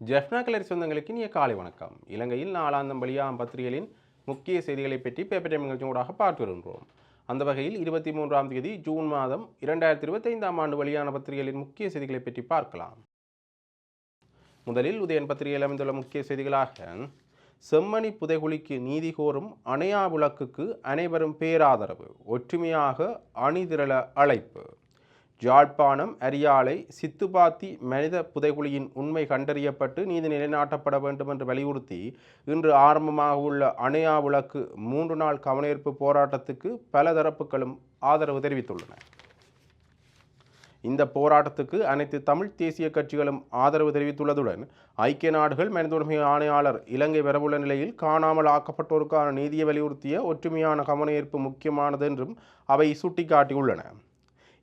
ஜெஃப்னா கலரி சொந்தங்களுக்கு இனிய காலை வணக்கம். இலங்கையில் நாலாந்தம் பலியாம் பத்திரிகைகளின் முக்கிய செய்திகளை பற்றி பேப்பர் டைம் நிகழ்ச்சியோடாக பார்த்து வருகின்றோம். அந்த வகையில் இருபத்தி மூன்றாம் தேதி ஜூன் மாதம் இரண்டாயிரத்தி இருபத்தைந்தாம் ஆண்டு வெளியான பத்திரிகைகளின் முக்கிய செய்திகளை பற்றி பார்க்கலாம். முதலில் உதயன் பத்திரிகையில் அமைந்துள்ள முக்கிய செய்திகளாக செம்மணி புதைகுழிக்கு நீதி கோரும் அணையா விளக்குக்கு அனைவரும் பேராதரவு ஒற்றுமையாக அணிதிரள அழைப்பு. ஜாழ்ப்பாணம் அரியாலை சித்துப்பாத்தி மனித புதைகுழியின் உண்மை கண்டறியப்பட்டு நீதி நிலைநாட்டப்பட வேண்டும் என்று வலியுறுத்தி இன்று ஆரம்பமாக உள்ள அணையா விளக்கு மூன்று நாள் கவனஈர்ப்பு போராட்டத்துக்கு பல தரப்புகளும் ஆதரவு தெரிவித்துள்ளன. இந்த போராட்டத்துக்கு அனைத்து தமிழ் தேசிய கட்சிகளும் ஆதரவு தெரிவித்துள்ளதுடன் ஐக்கிய நாடுகள் மனித உரிமை ஆணையாளர் இலங்கை வரவுள்ள நிலையில் காணாமல் ஆக்கப்பட்டோருக்கான நீதியை வலியுறுத்திய ஒற்றுமையான கவனஈர்ப்பு முக்கியமானது என்றும் அவை சுட்டிக்காட்டியுள்ளன.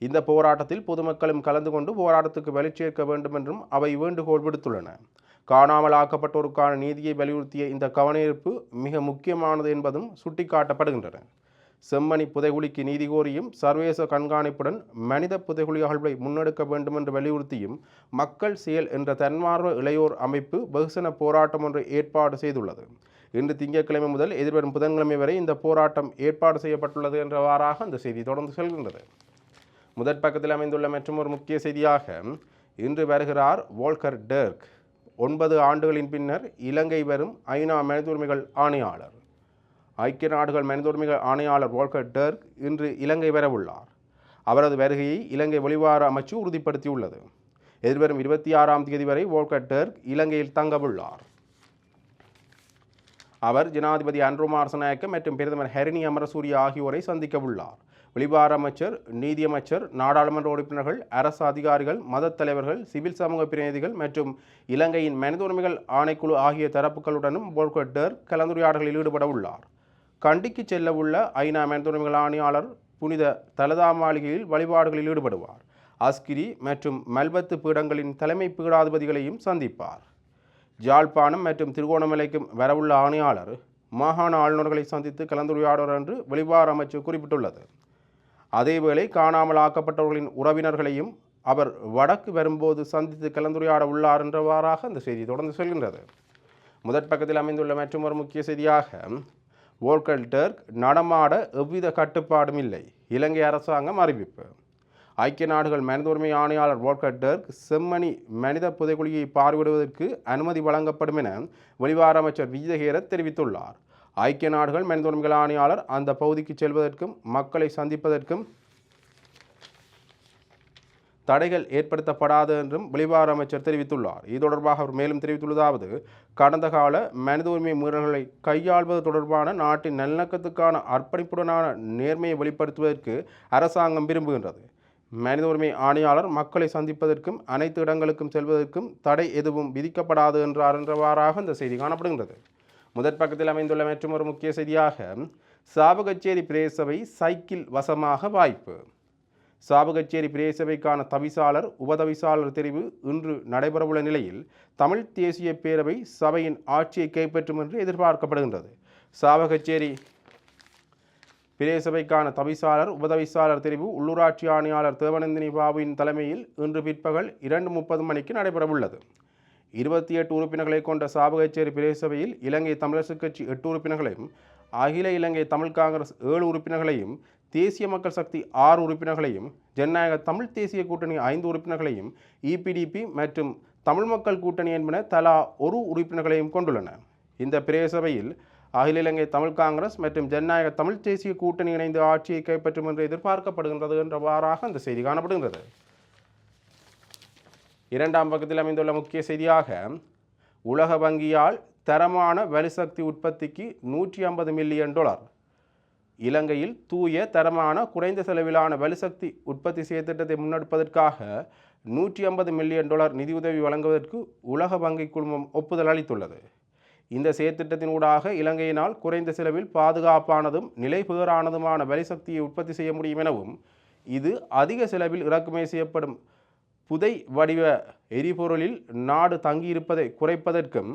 இந்த போராட்டத்தில் பொதுமக்களும் கலந்து கொண்டு போராட்டத்துக்கு வலுச்சேர்க்க வேண்டும் என்றும் அவை வேண்டுகோள் விடுத்துள்ளன. காணாமல் ஆக்கப்பட்டோருக்கான நீதியை வலியுறுத்திய இந்த கவனஈர்ப்பு மிக முக்கியமானது என்பதும் சுட்டிக்காட்டப்படுகின்றன. செம்மணி புதைகுலிக்கு நீதி கோரியும் சர்வதேச கண்காணிப்புடன் மனித புதைகுலி அகழ்வை முன்னெடுக்க வேண்டும் என்று வலியுறுத்தியும் மக்கள் செயல் என்ற தன்மார்வ இளையோர் அமைப்பு வெகுசன போராட்டம் ஒன்றை ஏற்பாடு செய்துள்ளது. இன்று திங்கட்கிழமை முதல் எதிர்வரும் புதன்கிழமை வரை இந்த போராட்டம் ஏற்பாடு செய்யப்பட்டுள்ளது என்றவாறாக அந்த செய்தி தொடர்ந்து செல்கின்றது. முதற் பக்கத்தில் அமைந்துள்ள மற்றும் ஒரு முக்கிய செய்தியாக இன்று வருகிறார் வோல்கர் டெர்க். ஒன்பது ஆண்டுகளின் பின்னர் இலங்கை வரும் ஐநா மனித உரிமைகள் ஆணையாளர். ஐக்கிய நாடுகள் மனித உரிமைகள் ஆணையாளர் வோல்கர் டெர்க் இன்று இலங்கை வரவுள்ளார் அவரது வருகையை இலங்கை வெளிவார அமைச்சு உறுதிப்படுத்தியுள்ளது. எதிர்வரும் இருபத்தி ஆறாம் தேதி வரை வோல்கர் டெர்க் இலங்கையில் தங்கவுள்ளார் அவர் ஜனாதிபதி அன்ரோமார் சநாயக்க மற்றும் பிரதமர் ஹெரினி அமரசூரிய ஆகியோரை சந்திக்க உள்ளார். வெளிவார அமைச்சர் நீதியமைச்சர் நாடாளுமன்ற உறுப்பினர்கள் அரசு அதிகாரிகள் மதத் தலைவர்கள் சிவில் சமூக பிரதிநிதிகள் மற்றும் இலங்கையின் மனித உரிமைகள் ஆணைக்குழு ஆகிய தரப்புகளுடனும் போர்கட்டர் கலந்துரையாடல்களில் ஈடுபட உள்ளார். கண்டிக்கு செல்ல உள்ள ஐநா மனித உரிமைகள் ஆணையாளர் புனித தலதா மாளிகையில் வழிபாடுகளில் ஈடுபடுவார். அஸ்கிரி மற்றும் மல்பத்து பீடங்களின் தலைமை பீடாதிபதிகளையும் சந்திப்பார். ஜாழ்ப்பாணம் மற்றும் திருகோணமலைக்கும் வரவுள்ள ஆணையாளர் மாகாண ஆளுநர்களை சந்தித்து கலந்துரையாடுவார் என்று வெளிவார அமைச்சு குறிப்பிட்டுள்ளது. அதேவேளை காணாமல் ஆக்கப்பட்டவர்களின் உறவினர்களையும் அவர் வடக்கு வரும்போது சந்தித்து கலந்துரையாட உள்ளார் என்றவாறாக அந்த செய்தி தொடர்ந்து செல்கின்றது. முதற் பக்கத்தில் அமைந்துள்ள மற்றொரு முக்கிய செய்தியாக வோல்கல் டெர்க் நடமாட எவ்வித கட்டுப்பாடும் இல்லை. இலங்கை அரசாங்கம் அறிவிப்பு. ஐக்கிய நாடுகள் மனித உரிமை ஆணையாளர் வோல்கர் டெர்க் செம்மணி மனித புதைக்குழியை பார்வையிடுவதற்கு அனுமதி வழங்கப்படும் என வெளிவார அமைச்சர் விஜயகேரத் தெரிவித்துள்ளார். ஐக்கிய நாடுகள் மனித உரிமைகள் ஆணையாளர் அந்த பகுதிக்கு செல்வதற்கும் மக்களை சந்திப்பதற்கும் தடைகள் ஏற்படுத்தப்படாது என்றும் வெளிவார அமைச்சர் தெரிவித்துள்ளார். இது தொடர்பாக அவர் மேலும் தெரிவித்துள்ளதாவது கடந்த கால மனித உரிமை மீறல்களை கையாள்வது தொடர்பான நாட்டின் நல்லிணக்கத்துக்கான அர்ப்பணிப்புடனான நேர்மையை வெளிப்படுத்துவதற்கு அரசாங்கம் விரும்புகின்றது. மனித உரிமை ஆணையாளர் மக்களை சந்திப்பதற்கும் அனைத்து இடங்களுக்கும் செல்வதற்கும் தடை எதுவும் விதிக்கப்படாது என்றார் என்றவாறாக இந்த செய்தி காணப்படுகின்றது. முதற் பக்கத்தில் அமைந்துள்ள மற்றும் ஒரு முக்கிய செய்தியாக சாவகச்சேரி பிரேசபை சைக்கிள் வசமாக வாய்ப்பு. சாவகச்சேரி பிரேசபைக்கான தவிசாளர் உபதவிசாளர் தெரிவு இன்று நடைபெறவுள்ள நிலையில் தமிழ் தேசிய பேரவை சபையின் ஆட்சியை கைப்பற்றும் என்று எதிர்பார்க்கப்படுகின்றது. சாவகச்சேரி பிரதேசபைக்கான தவிசாளர் உபதவிசாளர் தெரிவு உள்ளூராட்சி ஆணையாளர் தேவநந்தினி பாபுவின் தலைமையில் இன்று பிற்பகல் இரண்டு முப்பது மணிக்கு நடைபெறவுள்ளது. இருபத்தி எட்டு உறுப்பினர்களை கொண்ட சாவகச்சேரி பிரதேசபையில் இலங்கை தமிழரசுக் கட்சி எட்டு உறுப்பினர்களையும் அகில இலங்கை தமிழ் காங்கிரஸ் ஏழு உறுப்பினர்களையும் தேசிய மக்கள் சக்தி ஆறு உறுப்பினர்களையும் ஜனநாயக தமிழ் தேசிய கூட்டணி ஐந்து உறுப்பினர்களையும் இபிடிபி மற்றும் தமிழ் மக்கள் கூட்டணி என்பன தலா ஒரு உறுப்பினர்களையும் கொண்டுள்ளன. இந்த பிரதேசபையில் அகில இலங்கை தமிழ் காங்கிரஸ் மற்றும் ஜனநாயக தமிழ் தேசிய கூட்டணி இணைந்து ஆட்சியை கைப்பற்றும் என்று எதிர்பார்க்கப்படுகின்றது என்றவாறாக அந்த செய்தி காணப்படுகின்றது. இரண்டாம் பக்கத்தில் அமைந்துள்ள முக்கிய செய்தியாக உலக வங்கியால் தரமான வலுசக்தி உற்பத்திக்கு நூற்றி ஐம்பது மில்லியன் டாலர். இலங்கையில் தூய தரமான குறைந்த செலவிலான வலுசக்தி உற்பத்தி செயற்திட்டத்தை முன்னெடுப்பதற்காக நூற்றி ஐம்பது மில்லியன் டாலர் நிதியுதவி வழங்குவதற்கு உலக வங்கி குழுமம் ஒப்புதல் அளித்துள்ளது. இந்த செயற்திட்டத்தின் ஊடாக இலங்கையினால் குறைந்த செலவில் பாதுகாப்பானதும் நிலைபுகரானதுமான வலிசக்தியை உற்பத்தி செய்ய முடியும் எனவும் இது அதிக செலவில் இறக்குமதி செய்யப்படும் புதை வடிவ எரிபொருளில் நாடு தங்கியிருப்பதை குறைப்பதற்கும்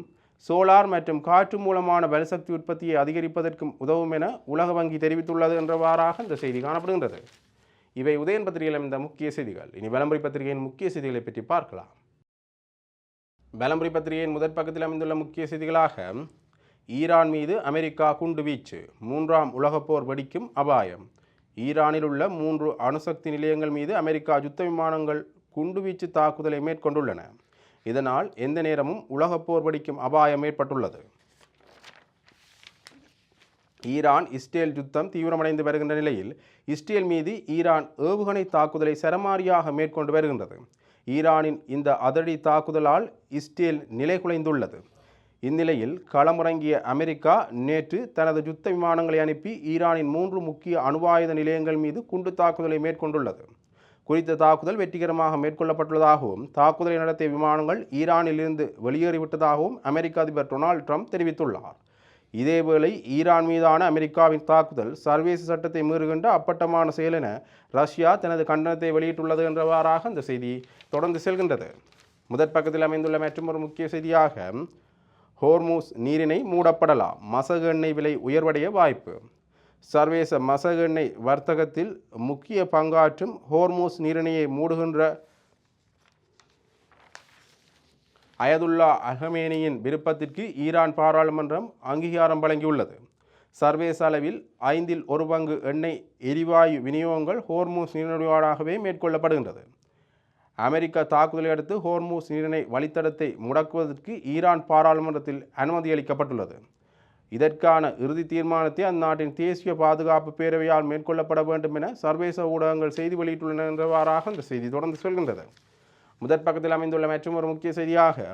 சோலார் மற்றும் காற்று மூலமான வலுசக்தி உற்பத்தியை அதிகரிப்பதற்கும் உதவும் என உலக வங்கி தெரிவித்துள்ளது என்றவாறாக இந்த செய்தி காணப்படுகின்றது. இவை உதயன் பத்திரிகையில் இந்த முக்கிய செய்திகள். இனி விளம்பரி பத்திரிகையின் முக்கிய செய்திகளை பற்றி பார்க்கலாம். விளம்பரி பத்திரிகையின் முதற் பக்கத்தில் அமைந்துள்ள முக்கிய செய்திகளாக ஈரான் மீது அமெரிக்கா குண்டு வீச்சு மூன்றாம் உலகப் போர் வெடிக்கும் அபாயம். ஈரானில் உள்ள மூன்று அணுசக்தி நிலையங்கள் மீது அமெரிக்கா யுத்த விமானங்கள் குண்டுவீச்சு தாக்குதலை மேற்கொண்டுள்ளன. இதனால் எந்த நேரமும் உலகப் போர் வெடிக்கும் அபாயம் ஏற்பட்டுள்ளது. ஈரான் இஸ்ரேல் யுத்தம் தீவிரமடைந்து வருகின்ற நிலையில் இஸ்ரேல் மீது ஈரான் ஏவுகணை தாக்குதலை சரமாரியாக மேற்கொண்டு வருகின்றது. ஈரானின் இந்த அதிரடி தாக்குதலால் இஸ்ரேல் நிலைகுலைந்துள்ளது இந்நிலையில் களமிறங்கிய அமெரிக்கா நேற்று தனது யுத்த விமானங்களை அனுப்பி ஈரானின் மூன்று முக்கிய அணுவாயுத நிலையங்கள் மீது குண்டு தாக்குதலை மேற்கொண்டுள்ளது. குறித்த தாக்குதல் வெற்றிகரமாக மேற்கொள்ளப்பட்டுள்ளதாகவும் தாக்குதலை நடத்திய விமானங்கள் ஈரானிலிருந்து வெளியேறிவிட்டதாகவும் அமெரிக்க அதிபர் டொனால்ட் ட்ரம்ப் தெரிவித்துள்ளார். இதேவேளை ஈரான் மீதான அமெரிக்காவின் தாக்குதல் சர்வதேச சட்டத்தை மீறுகின்ற அப்பட்டமான செயல் என ரஷ்யா தனது கண்டனத்தை வெளியிட்டுள்ளது என்றவாறாக அந்த செய்தி தொடர்ந்து செல்கின்றது. முதற் பக்கத்தில் அமைந்துள்ள மற்றொரு முக்கிய செய்தியாக ஹோர்மூஸ் நீரினை மூடப்படலாம். மசகு எண்ணெய் விலை உயர்வடைய வாய்ப்பு. சர்வேச மசகு எண்ணெய் வர்த்தகத்தில் முக்கிய பங்காற்றும் ஹோர்மோஸ் நீரிணையை மூடுகின்ற அயதுல்லா அஹமேனியின் விருப்பத்திற்கு ஈரான் பாராளுமன்றம் அங்கீகாரம் வழங்கியுள்ளது. சர்வேச அளவில் ஐந்தில் ஒரு பங்கு எண்ணெய் எரிவாயு விநியோகங்கள் ஹோர்மூஸ் நீரிணையாகவே மேற்கொள்ளப்படுகின்றது. அமெரிக்க தாக்குதலை அடுத்து ஹோர்மூஸ் நீரிணை வழித்தடத்தை முடக்குவதற்கு ஈரான் பாராளுமன்றத்தில் அனுமதி அளிக்கப்பட்டுள்ளது. இதற்கான இறுதி தீர்மானத்தை அந்நாட்டின் தேசிய பாதுகாப்பு பேரவையால் மேற்கொள்ளப்பட வேண்டும் என சர்வதேச ஊடகங்கள் செய்தி வெளியிட்டுள்ளன என்றவாறாக இந்த செய்தி தொடர்ந்து சொல்கின்றது. முதற் பக்கத்தில் அமைந்துள்ள மற்றும் ஒரு முக்கிய செய்தியாக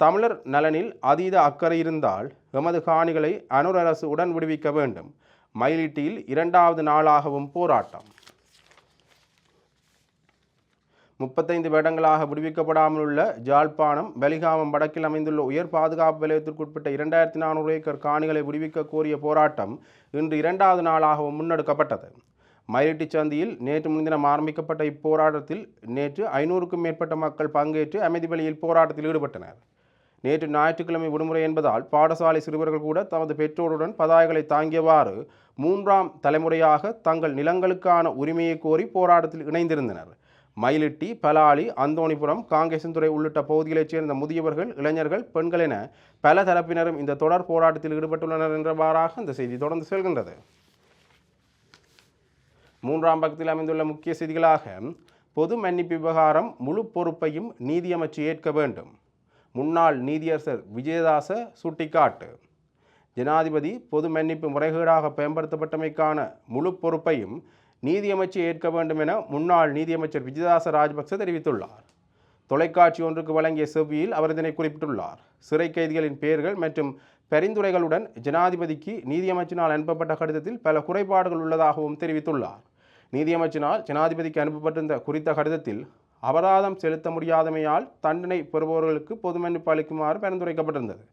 தமிழர் நலனில் அதீத அக்கறை இருந்தால் எமது காணிகளை அனுர் அரசு உடன் விடுவிக்க வேண்டும். மயிலிட்டியில் இரண்டாவது நாளாகவும் போராட்டம். முப்பத்தைந்து வருடங்களாக விடுவிக்கப்படாமல் உள்ள ஜாழ்ப்பாணம் பலிகாமம் வடக்கில் அமைந்துள்ள உயர் பாதுகாப்பு வலயத்திற்குட்பட்ட இரண்டாயிரத்தி நானூறு ஏக்கர் காணிகளை விடுவிக்க கோரிய போராட்டம் இன்று இரண்டாவது நாளாகவும் முன்னெடுக்கப்பட்டது. மயிலிட்டி சந்தியில் நேற்று முன்தினம் ஆரம்பிக்கப்பட்ட இப்போராட்டத்தில் நேற்று ஐநூறுக்கும் மேற்பட்ட மக்கள் பங்கேற்று அமைதி வழியில் போராட்டத்தில் ஈடுபட்டனர். நேற்று ஞாயிற்றுக்கிழமை விடுமுறை என்பதால் பாடசாலை சிறுவர்கள் கூட தமது பெற்றோருடன் பதாகைகளை தாங்கியவாறு மூன்றாம் தலைமுறையாக தங்கள் நிலங்களுக்கான உரிமையை கோரி போராட்டத்தில் இணைந்திருந்தனர். மயிலிட்டி பலாலி அந்தோணிபுரம் காங்கேசன்துறை உள்ளிட்ட பகுதிகளைச் சேர்ந்த முதியவர்கள் இளைஞர்கள் பெண்கள் என பல தரப்பினரும் இந்த தொடர் போராட்டத்தில் ஈடுபட்டுள்ளனர் என்றவாறாக இந்த செய்தி தொடர்ந்து செல்கின்றது. மூன்றாம் பக்கத்தில் அமைந்துள்ள முக்கிய செய்திகளாக பொது மன்னிப்பு விவகாரம் முழு பொறுப்பையும் நீதியமைச்சு ஏற்க வேண்டும். முன்னாள் நீதியரசர் விஜயதாச சுட்டிக்காட்டு. ஜனாதிபதி பொது மன்னிப்பு முறைகேடாக பயன்படுத்தப்பட்டமைக்கான முழு பொறுப்பையும் நீதியமைச்சு ஏற்க வேண்டும் என முன்னாள் நீதியமைச்சர் விஜயதாச ராஜபக்ச தெரிவித்துள்ளார். தொலைக்காட்சி ஒன்றுக்கு வழங்கிய செவ்வியில் அவர் இதனை குறிப்பிட்டுள்ளார். சிறை கைதிகளின் பெயர்கள் மற்றும் பரிந்துரைகளுடன் ஜனாதிபதிக்கு நீதியமைச்சினால் அனுப்பப்பட்ட கடிதத்தில் பல குறைபாடுகள் உள்ளதாகவும் தெரிவித்துள்ளார். நீதியமைச்சினால் ஜனாதிபதிக்கு அனுப்பப்பட்டிருந்த குறித்த கடிதத்தில் அபராதம் செலுத்த முடியாதமையால் தண்டனை பெறுபவர்களுக்கு பொது மன்னிப்பு அளிக்குமாறு பரிந்துரைக்கப்பட்டிருந்தது.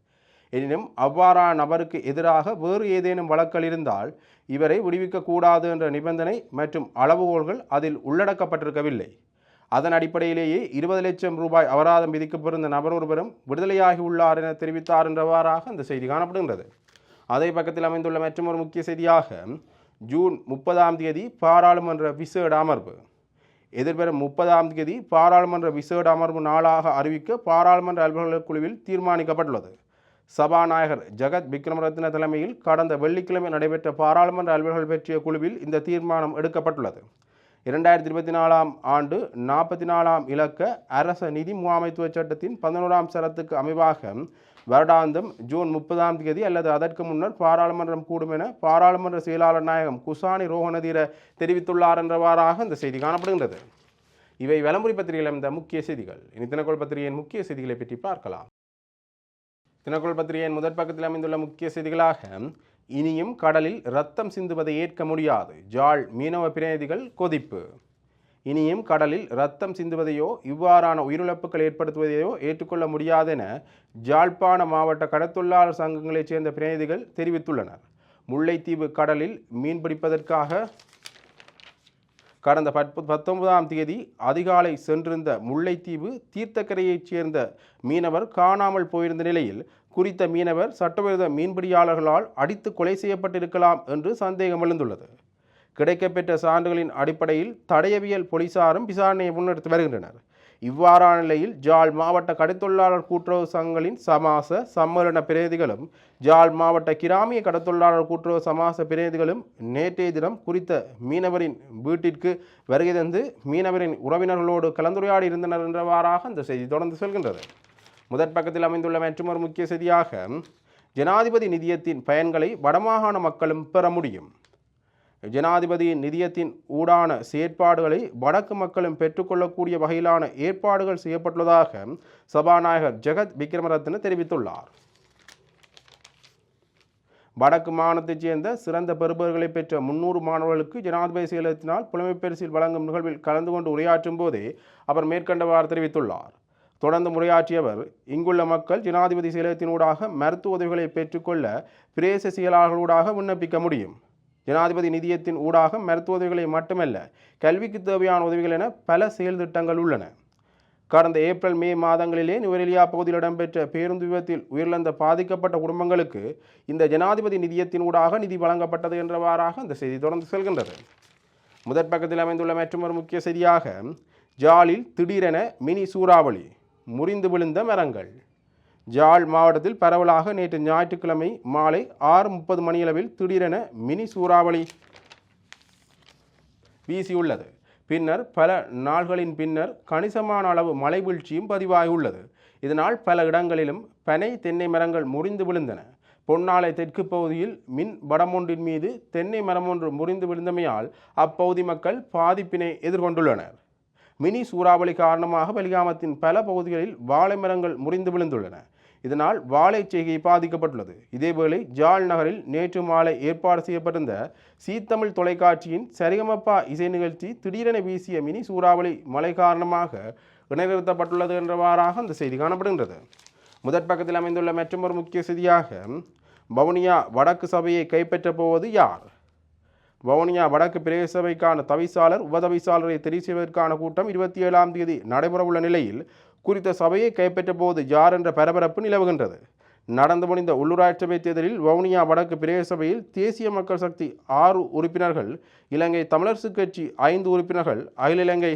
எனினும் அவ்வாறான நபருக்கு எதிராக வேறு ஏதேனும் வழக்கல் இருந்தால் இவரை விடுவிக்கக்கூடாது என்ற நிபந்தனை மற்றும் அளவுகோல்கள் அதில் உள்ளடக்கப்பட்டிருக்கவில்லை. அதன் அடிப்படையிலேயே இருபது லட்சம் ரூபாய் அபராதம் விதிக்கப்பட்டிருந்த நபர் ஒருவரும் விடுதலையாகி உள்ளார் என தெரிவித்தார் என்றவாறாக அந்த செய்தி காணப்படுகின்றது. அதே பக்கத்தில் அமைந்துள்ள மற்றொரு முக்கிய செய்தியாக ஜூன் முப்பதாம் தேதி பாராளுமன்ற விசேட அமர்வு. எதிர்வரும் முப்பதாம் தேதி பாராளுமன்ற விசேட அமர்வு நாளாக அறிவிக்க பாராளுமன்ற அலுவலர்கள் குழுவில் தீர்மானிக்கப்பட்டுள்ளது. சபாநாயகர் ஜெகத் விக்ரமரத்ன தலைமையில் கடந்த வெள்ளிக்கிழமை நடைபெற்ற பாராளுமன்ற அலுவலர்கள் பற்றிய குழுவில் இந்த தீர்மானம் எடுக்கப்பட்டுள்ளது. இரண்டாயிரத்தி இருபத்தி நாலாம் ஆண்டு நாற்பத்தி நாலாம் இலக்க அரச நிதி முகாமைத்துவ சட்டத்தின் பதினோராம் சரத்துக்கு அமைவாக வருடாந்தம் ஜூன் முப்பதாம் தேதி அல்லது அதற்கு முன்னர் பாராளுமன்றம் கூடும் என பாராளுமன்ற செயலாளர் நாயகம் குசானி ரோஹணதீர தெரிவித்துள்ளார் என்றவாறாக இந்த செய்தி காணப்படுகின்றது. இவை வலம்புரி பத்திரிகையில் இந்த முக்கிய செய்திகள். இனி தினக்கோள் பத்திரிகையின் முக்கிய செய்திகளை பற்றி பார்க்கலாம். தினக்குள் பத்திரிகையின் முதற் பக்கத்தில் அமைந்துள்ள முக்கிய செய்திகளாக இனியும் கடலில் ரத்தம் சிந்துவதை ஏற்க முடியாது. ஜாழ் மீனவ பிரதிநிதிகள் கொதிப்பு. இனியும் கடலில் ரத்தம் சிந்துவதையோ இவ்வாறான உயிரிழப்புகள் ஏற்படுத்துவதையோ ஏற்றுக்கொள்ள முடியாதென ஜாழ்ப்பாண மாவட்ட கடத்தொழிலாளர் சங்கங்களைச் சேர்ந்த பிரதிநிதிகள் தெரிவித்துள்ளனர். முல்லைத்தீவு கடலில் மீன்பிடிப்பதற்காக கடந்த பத் பத்தொன்பதாம் தேதி அதிகாலை சென்றிருந்த முல்லைத்தீவு தீர்த்தக்கரையைச் சேர்ந்த மீனவர் காணாமல் போயிருந்த நிலையில் குறித்த மீனவர் சட்டவிரோத மீன்பிடியாளர்களால் அடித்து கொலை செய்யப்பட்டிருக்கலாம் என்று சந்தேகம் எழுந்துள்ளது. கிடைக்கப்பெற்ற சான்றுகளின் அடிப்படையில் தடயவியல் போலீசாரும் விசாரணையை முன்னெடுத்து வருகின்றனர். இவ்வாறான நிலையில் ஜாழ் மாவட்ட கடத்தொழிலாளர் கூட்டுறவு சங்கங்களின் சமாச சம்மேளன பிரதிகளும் ஜாழ் மாவட்ட கிராமிய கடத்தொழிலாளர் கூட்டுறவு சமாச பிரதிகளும் நேற்றைய தினம் குறித்த மீனவரின் வீட்டிற்கு வருகை தந்து மீனவரின் உறவினர்களோடு கலந்துரையாடி இருந்தனர் என்றவாறாக அந்த செய்தி தொடர்ந்து செல்கின்றது. முதற் பக்கத்தில் அமைந்துள்ள மற்றொரு முக்கிய செய்தியாக ஜனாதிபதி நிதியத்தின் பயன்களை வடமாகாண மக்களும் பெற முடியும். ஜனாதிபதியின் நிதியத்தின் ஊடான செயற்பாடுகளை வடக்கு மக்களும் பெற்றுக்கொள்ளக்கூடிய வகையிலான ஏற்பாடுகள் செய்யப்பட்டுள்ளதாக சபாநாயகர் ஜெகத் விக்ரமரத்ன தெரிவித்துள்ளார். வடக்கு மாநிலத்தைச் சேர்ந்த சிறந்த பெறுபவர்களை பெற்ற முன்னூறு மாணவர்களுக்கு ஜனாதிபதி செயலகத்தினால் புலமைப்பரிசில் வழங்கும் நிகழ்வில் கலந்து கொண்டு உரையாற்றும் போதே அவர் மேற்கண்டவாறு தெரிவித்துள்ளார். தொடர்ந்து உரையாற்றியவர் இங்குள்ள மக்கள் ஜனாதிபதி செயலகத்தினூடாக மருத்துவ உதவிகளை பெற்றுக்கொள்ள பிரேச செயலாளர்களூடாக விண்ணப்பிக்க முடியும். ஜனாதிபதி நிதியத்தின் ஊடாக மருத்துவ உதவிகளை மட்டுமல்ல கல்விக்கு தேவையான உதவிகள் என பல செயல் திட்டங்கள் உள்ளன. கடந்த ஏப்ரல் மே மாதங்களிலே நுவரெலியா பகுதியில் இடம்பெற்ற பேருந்து விபத்தில் உயிரிழந்த பாதிக்கப்பட்ட குடும்பங்களுக்கு இந்த ஜனாதிபதி நிதியத்தின் ஊடாக நிதி வழங்கப்பட்டது என்றவாறாக அந்த செய்தி தொடர்ந்து செல்கின்றது. முதற் பக்கத்தில் அமைந்துள்ள மற்றொரு முக்கிய செய்தியாக ஜாலில் திடீரென மினி சூறாவளி முறிந்து விழுந்த மரங்கள். ஜாழ் மாவட்டத்தில் பரவலாக நேற்று ஞாயிற்றுக்கிழமை மாலை ஆறு முப்பது மணியளவில் திடீரென மினி சூறாவளி வீசியுள்ளது. பின்னர் பல நாள்களின் பின்னர் கணிசமான அளவு மழை வீழ்ச்சியும் பதிவாகியுள்ளது. இதனால் பல இடங்களிலும் பனை தென்னை மரங்கள் முறிந்து விழுந்தன. பொன்னாலை தெற்கு பகுதியில் மின் வடமொன்றின் மீது தென்னை மரம் ஒன்று முறிந்து விழுந்தமையால் அப்பகுதி மக்கள் பாதிப்பினை எதிர்கொண்டுள்ளனர். மினி சூறாவளி காரணமாக வெளிகாமத்தின் பல பகுதிகளில் வாழை மரங்கள் முறிந்து விழுந்துள்ளன. இதனால் வாழை செய்கை பாதிக்கப்பட்டுள்ளது. இதேவேளை ஜாழ் நகரில் நேற்று மாலை ஏற்பாடு செய்யப்பட்டிருந்த சீத்தமிழ் தொலைக்காட்சியின் சரிகமப்பா இசை நிகழ்ச்சி திடீரென வீசிய மினி சூறாவளி மழை காரணமாக இணைநிறுத்தப்பட்டுள்ளது என்றவாறாக அந்த செய்தி காணப்படுகின்றது. முதற் பக்கத்தில் அமைந்துள்ள மற்றொரு முக்கிய செய்தியாக வவுனியா வடக்கு சபையை கைப்பற்றப் போவது யார்? வவுனியா வடக்கு பிரதேசபைக்கான தவிசாளர் உபதவிசாளரை தெரிவு செய்வதற்கான கூட்டம் இருபத்தி ஏழாம் தேதி நடைபெறவுள்ள நிலையில் குறித்த சபையை கைப்பற்ற போது யார் என்ற பரபரப்பு நிலவுகின்றது. நடந்து முடிந்த உள்ளூராட்சி சபை தேர்தலில் வவுனியா வடக்கு பிரதேச சபையில் தேசிய மக்கள் சக்தி ஆறு உறுப்பினர்கள் இலங்கை தமிழரசு கட்சி ஐந்து உறுப்பினர்கள் அகில இலங்கை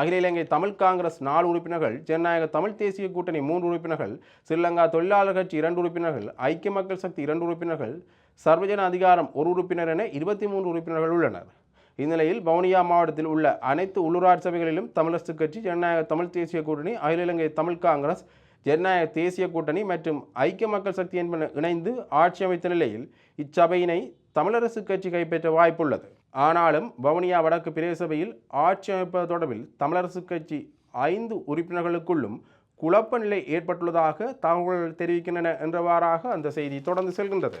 அகில இலங்கை தமிழ் காங்கிரஸ் நாலு உறுப்பினர்கள் ஜனநாயக தமிழ் தேசிய கூட்டணி மூன்று உறுப்பினர்கள் ஸ்ரீலங்கா தொழிலாளர் கட்சி இரண்டு உறுப்பினர்கள் ஐக்கிய மக்கள் சக்தி இரண்டு உறுப்பினர்கள் சர்வஜன அதிகாரம் ஒரு உறுப்பினர் என இருபத்தி மூன்று உறுப்பினர்கள் உள்ளனர். இந்நிலையில் வவுனியா மாவட்டத்தில் உள்ள அனைத்து உள்ளூராட்சி சபைகளிலும் தமிழரசு கட்சி ஜனநாயக தமிழ் தேசிய கூட்டணி அகில இலங்கை தமிழ் காங்கிரஸ் ஜனநாயக தேசிய கூட்டணி மற்றும் ஐக்கிய மக்கள் சக்தி என்பன இணைந்து ஆட்சி அமைத்த நிலையில் இச்சபையினை தமிழரசு கட்சி கைப்பற்ற வாய்ப்புள்ளது. ஆனாலும் வவுனியா வடக்கு பிரதேசபையில் ஆட்சி அமைப்பது தொடர்பில் தமிழரசு கட்சி ஐந்து உறுப்பினர்களுக்குள்ளும் குழப்ப நிலை ஏற்பட்டுள்ளதாக தகவல்கள் தெரிவிக்கின்றன என்றவாறாக அந்த செய்தி தொடர்ந்து செல்கின்றது.